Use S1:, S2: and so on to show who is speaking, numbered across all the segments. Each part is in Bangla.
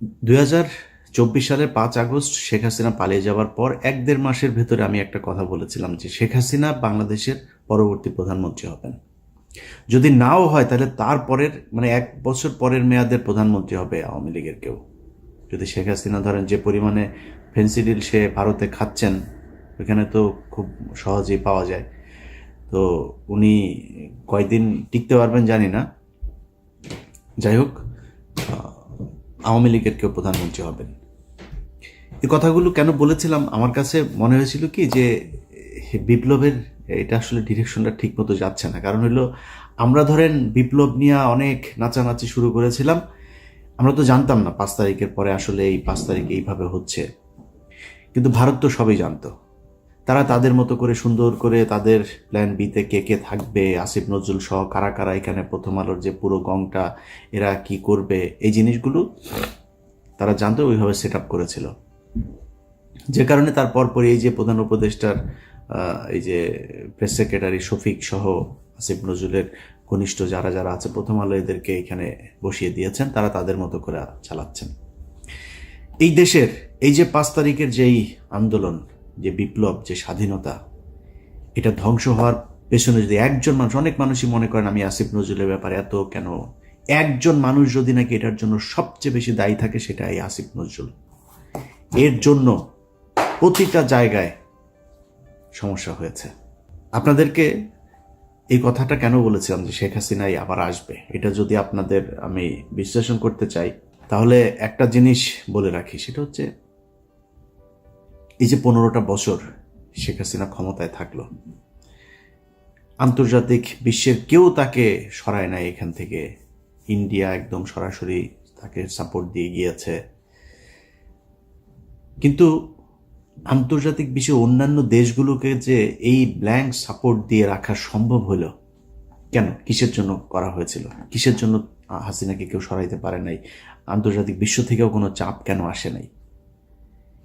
S1: দুই চব্বিশ সালের পাঁচ আগস্ট শেখ হাসিনা পালিয়ে যাওয়ার পর এক দেড় মাসের ভেতরে আমি একটা কথা বলেছিলাম যে শেখ হাসিনা বাংলাদেশের পরবর্তী প্রধানমন্ত্রী হবেন। যদি নাও হয় তাহলে তারপরের মানে এক বছর পরের মেয়াদের প্রধানমন্ত্রী হবে আওয়ামী লীগের কেউ। যদি শেখ হাসিনা ধরেন যে পরিমাণে ফেন্সিডিল সে ভারতে খাচ্ছেন ওইখানে তো খুব সহজেই পাওয়া যায়। তো উনি কয়দিন টিকতে পারবেন জানি না। যাই হোক আওয়ামী লীগের কেউ প্রধানমন্ত্রী হবেন। এই কথাগুলো কেন বলেছিলাম? আমার কাছে মনে হয়েছিল কি যে বিপ্লবের, এটা আসলে ডিরেকশনটা ঠিক মতো যাচ্ছে না। কারণ হলো, আমরা ধরেন বিপ্লব নিয়ে অনেক নাচানাচি শুরু করেছিলাম। আমরা তো জানতাম না পাঁচ তারিখের পরে আসলে এই পাঁচ তারিখে এইভাবে হচ্ছে। কিন্তু ভারত তো সবই জানতো। তারা তাদের মতো করে সুন্দর করে তাদের প্ল্যান বিতে কে কে থাকবে, আসিফ, নজরুল সহ কারা কারা এখানে প্রথম আলোর যে পুরো গংটা এরা কি করবে, এই জিনিসগুলো তারা জানতো ওইভাবে সেট আপ করেছিল। যে কারণে তার পরপরই এই যে প্রধান উপদেষ্টার এই যে প্রেস সেক্রেটারি শফিক সহ আসিফ, নজরুলের ঘনিষ্ঠ যারা যারা আছে, প্রথম আলো এদেরকে এখানে বসিয়ে দিয়েছেন, তারা তাদের মতো করে চালাচ্ছেন। এই দেশের, এই যে পাঁচ তারিখের যেই আন্দোলন যে বিপ্লব, যে স্বাধীনতা, এটা ধ্বংস হওয়ার পেছনে যদি একজন মানুষ, অনেক মানুষই মনে করেন, আমি আসিফ নজরুলের ব্যাপারে এত কেন? একজন মানুষ যদি নাকি এটার জন্য সবচেয়ে বেশি দায়ী থাকে সেটা এই আসিফ নজরুল। এর জন্য প্রতিটা জায়গায় সমস্যা হয়েছে। আপনাদেরকে এই কথাটা কেন বলেছিলাম যে শেখ হাসিনাই আবার আসবে? এটা যদি আপনাদের আমি বিশ্লেষণ করতে চাই, তাহলে একটা জিনিস বলে রাখি, সেটা হচ্ছে এই যে পনেরোটা বছর শেখ হাসিনা ক্ষমতায় থাকল, আন্তর্জাতিক বিশ্বের কেউ তাকে সরায় নাই এখান থেকে। ইন্ডিয়া একদম সরাসরি তাকে সাপোর্ট দিয়ে গিয়েছে। কিন্তু আন্তর্জাতিক বিশ্বের অন্যান্য দেশগুলোকে যে এই ব্ল্যাঙ্ক সাপোর্ট দিয়ে রাখা সম্ভব হলো, কেন? কিসের জন্য করা হয়েছিল? কিসের জন্য হাসিনাকে কেউ সরাইতে পারে নাই? আন্তর্জাতিক বিশ্ব থেকেও কোনো চাপ কেন আসে নাই?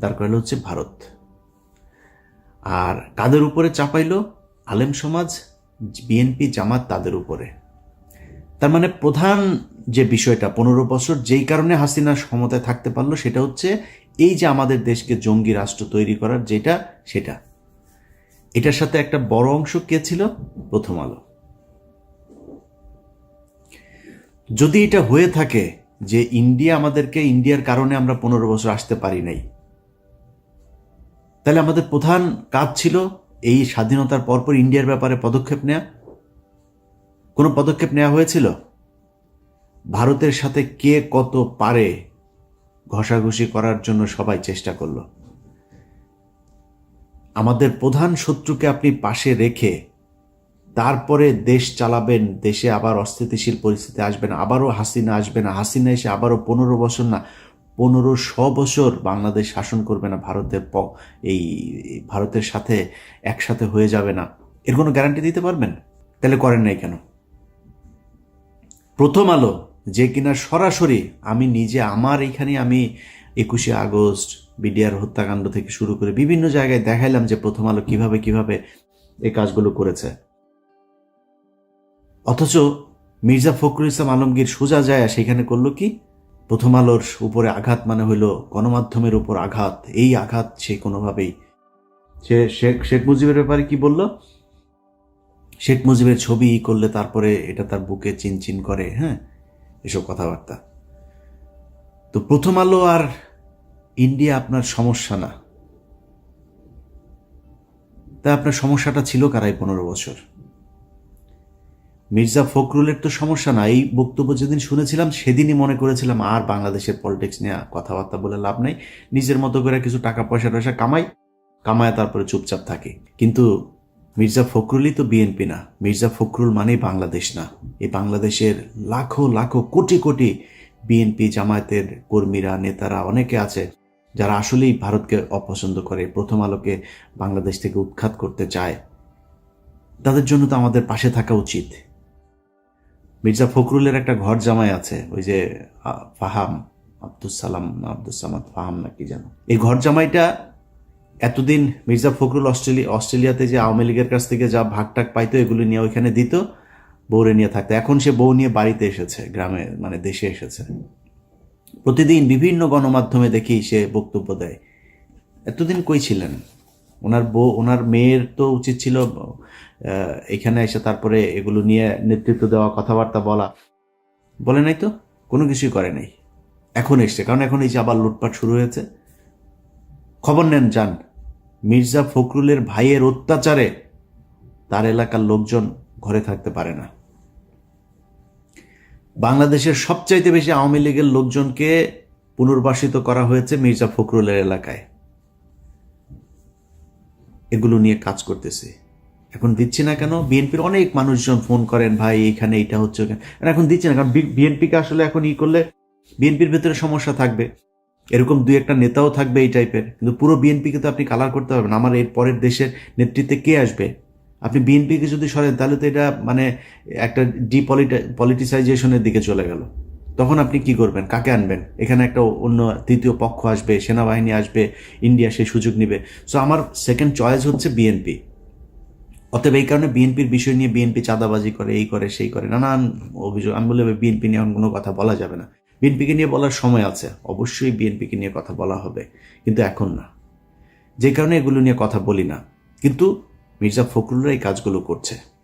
S1: দাঁড় করাইলো হচ্ছে ভারত। আর কাদের উপরে চাপাইলো? আলেম সমাজ, বিএনপি, জামাত তাদের উপরে। তার মানে প্রধান যে বিষয়টা, পনেরো বছর যেই কারণে হাসিনা ক্ষমতায় থাকতে পারল, সেটা হচ্ছে এই যে আমাদের দেশকে জঙ্গি রাষ্ট্র তৈরি করার যেটা, সেটা। এটার সাথে একটা বড় অংশ কে ছিল? প্রথম আলো। যদি এটা হয়ে থাকে যে ইন্ডিয়া আমাদেরকে, ইন্ডিয়ার কারণে আমরা পনেরো বছর আসতে পারি নাই তাহলে আমাদের প্রধান কাজ ছিল এই স্বাধীনতার পরপর ইন্ডিয়ার ব্যাপারে পদক্ষেপ নেওয়া কোনো পদক্ষেপ নেওয়া হয়েছিল? ভারতের সাথে কে কত পারে ঘষাঘষি করার জন্য সবাই চেষ্টা করল। আমাদের প্রধান শত্রুকে আপনি পাশে রেখে তারপরে দেশ চালাবেন, দেশে আবার অস্থিতিশীল পরিস্থিতি আসবেন আবারও হাসিনা আসবে না, হাসিনা এসে আবারও পনেরো বছর না পনেরো শ বছর বাংলাদেশ শাসন করবে না, ভারতের প, এই ভারতের সাথে একসাথে হয়ে যাবে না। এর কোনো গ্যারান্টি দিতে পারবেন? তাহলে করেন নাই কেন? প্রথম আলো, যে কিনা সরাসরি আমি নিজে আমার এইখানে আমি একুশে আগস্ট বিডিআর হত্যাকাণ্ড থেকে শুরু করে বিভিন্ন জায়গায় দেখাইলাম যে প্রথম আলো কীভাবে কীভাবে এই কাজগুলো করেছে। অথচ মির্জা ফখরুল ইসলাম আলমগীর সোজা যায় সেখানে করল কি? প্রথম আলোর উপরে আঘাত মানে হইল গণমাধ্যমের উপর আঘাত। এই আঘাত সে কোনোভাবেই সে শেখ শেখ মুজিবের ব্যাপারে কি বলল? শেখ মুজিবের ছবি করলে তারপরে এটা তার বুকে চিনচিন করে হ্যাঁ? এসব কথাবার্তা। তো প্রথম আলো আর ইন্ডিয়া আপনার সমস্যা না। তা আপনার সমস্যাটা ছিল কারাই পনেরো বছর? মির্জা ফখরুলের তো সমস্যা না, এই বক্তব্য যেদিন শুনেছিলাম, সেদিনই মনে করেছিলাম আর বাংলাদেশের পলিটিক্স নিয়ে কথাবার্তা বলে লাভ নেই। নিজের মতো করে কিছু টাকা পয়সা টয়সা কামাই, কামায় তারপরে চুপচাপ থাকে। কিন্তু মির্জা ফখরুলই তো বিএনপি না, মির্জা ফখরুল মানেই বাংলাদেশ না। এই বাংলাদেশের লাখো লাখো, কোটি কোটি বিএনপি জামায়াতের কর্মীরা, নেতারা অনেকে আছে যারা আসলেই ভারতকে অপছন্দ করে, প্রথম আলোকে বাংলাদেশ থেকে উৎখাত করতে চায়। তাদের জন্য তো আমাদের পাশে থাকা উচিত। মির্জা ফখরুলের একটা ঘর জামাই আছে, ওই যে ফাহাম আব্দুল সালাম আব্দুল সামাদ ফাহাম নাকি যেন। এই ঘর জামাইটা এতদিন মির্জা ফখরুল অস্ট্রেলিয়া অস্ট্রেলিয়াতে যে আওয়ামী লীগের কাছ থেকে যা ভাগ টাক পাইতো, এগুলো নিয়ে ওইখানে দিত, বউরে নিয়ে থাকতো। এখন সে বউ নিয়ে বাড়িতে এসেছে, গ্রামে মানে দেশে এসেছে। প্রতিদিন বিভিন্ন গণমাধ্যমে দেখি সে বক্তব্য দেয়। এতদিন কই ছিলেন? ওনার বউ, ওনার মেয়ের তো উচিত ছিল এখানে এসে তারপরে এগুলো নিয়ে নেতৃত্ব দেওয়া, কথাবার্তা বলা। বলে নাই তো? কোনো কিছুই করে নাই। এখন এসছে। কারণ এখন এই যে আবার লুটপাট শুরু হয়েছে। খবর নেন, যান। মির্জা ফখরুলের ভাইয়ের অত্যাচারে তার এলাকার লোকজন ঘরে থাকতে পারে না। বাংলাদেশের সবচাইতে বেশি আওয়ামী লীগের লোকজনকে পুনর্বাসিত করা হয়েছে মির্জা ফখরুলের এলাকায়। এগুলো নিয়ে কাজ করতেছে। এখন দিচ্ছি না কেন? বিএনপির অনেক মানুষজন ফোন করেন, ভাই এখানে এটা হচ্ছে ওখানে। এখন দিচ্ছি না, কারণ বিএনপিকে আসলে এখন ই করলে বিএনপির ভেতরে সমস্যা থাকবে। এরকম দুই একটা নেতাও থাকবে এই টাইপের কিন্তু পুরো বিএনপিকে তো আপনি কালার করতে পারবেন আমার এর পরের দেশের নেতৃত্বে কে আসবে? আপনি বিএনপিকে যদি সরেন, তাহলে তো এটা মানে একটা ডিপলিটা পলিটিসাইজেশনের দিকে চলে গেল। তখন আপনি কি করবেন? কাকে আনবেন? এখানে একটা অন্য তৃতীয় পক্ষ আসবে, সেনাবাহিনী আসবে, ইন্ডিয়া সেই সুযোগ নেবে। সো আমার সেকেন্ড চয়েস হচ্ছে বিএনপি অতএব এই কারণে বিএনপির বিষয় নিয়ে বিএনপি চাঁদাবাজি করে, এই করে, সেই করে, নানান অভিযোগ। আমি বলে বিএনপি নিয়ে এখন কোনো কথা বলা যাবে না। বিএনপিকে নিয়ে বলার সময় আছে। অবশ্যই বিএনপিকে নিয়ে কথা বলা হবে। কিন্তু এখন না। যে কারণে এগুলো নিয়ে কথা বলি না। কিন্তু মির্জা ফখরুলরা এই কাজগুলো করছে।